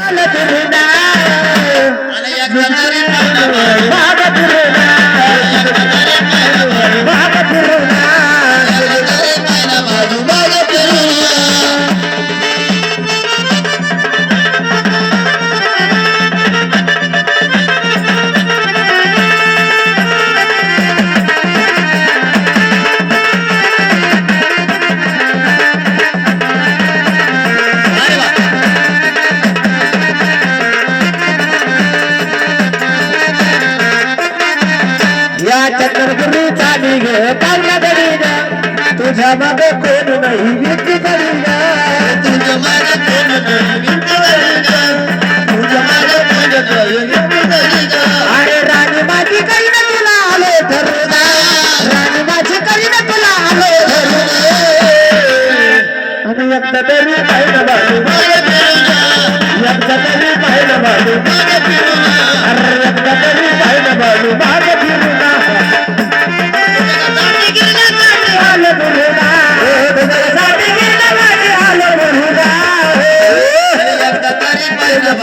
आलं चंद्रपुरी चाली ग पावला दरी ग तुझ्या मागे कोण नाही विकी दरी ग तुझ्या माझं कोण नाही विंचवारी गं. तुझ्या माझं कोण नाही विंचवारी गं. अरे राणी माझी काही ना तुला आलो धरुना राणी माझी काही ना तुला आलो धरुना आणि एकदा तरी पाहिलं बाजू मागं फिरून. एकदा तरी पाहिलं बाजू मागं फिरून. अरे एकदा तरी पाहिलं बाजू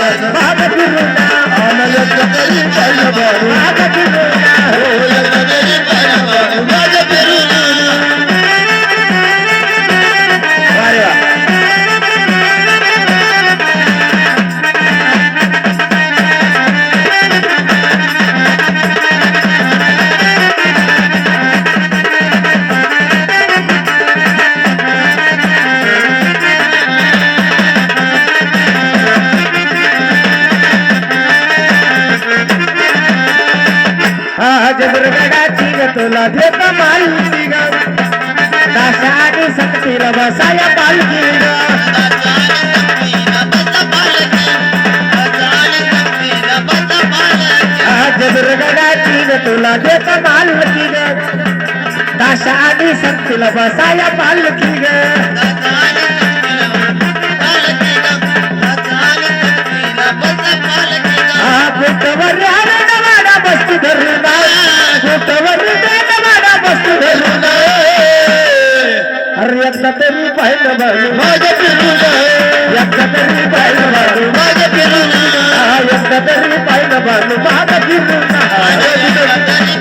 Amen. हा जबरगडाची ग तुला देत मालकी ग. दाशा आणि सक्तीला बसाया पालकी ग. हा ग तुला देत मालकी ग. दाशा आणि सक्तीला बसाया पालकी ग. तरी पाहिलं बाजू माझ्या फिरून एकदा तरी पाहिलं बाजू माझ्या फिरून एकदा तरी पाहिलं बाजू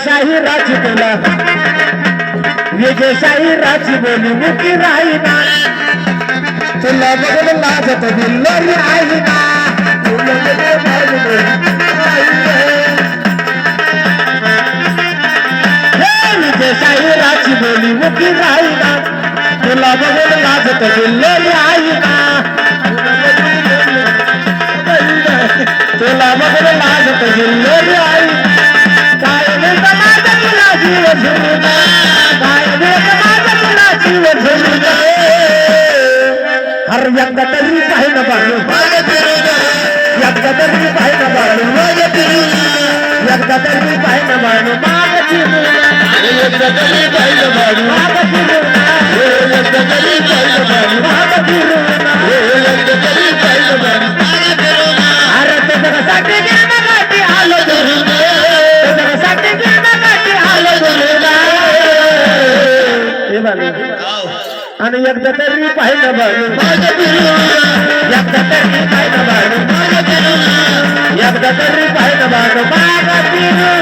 विजयशाही राज तुला विजयशाही राज बोली मुकी राहीना तुला बघून लाजत दिल्लोरी आहे ना तुला बघून विजयशाही राज बोली मुकी राहीना तुला बघून लाजत बिल्लोरी हर एकदा तरी पाहिलं बाळू एकदा तरी पाहिलं बाळू एकदा तरी पाहिलं बाळू माग फिरून एकदा तरी पाहिलं बाळू माग फिरून एकदा तरी पाहिलं बाळू माग आणि एकदा तरी पाहिलं बघ. एकदा तरी पाहिलं बघ. एकदा तरी पाहिलं बघ.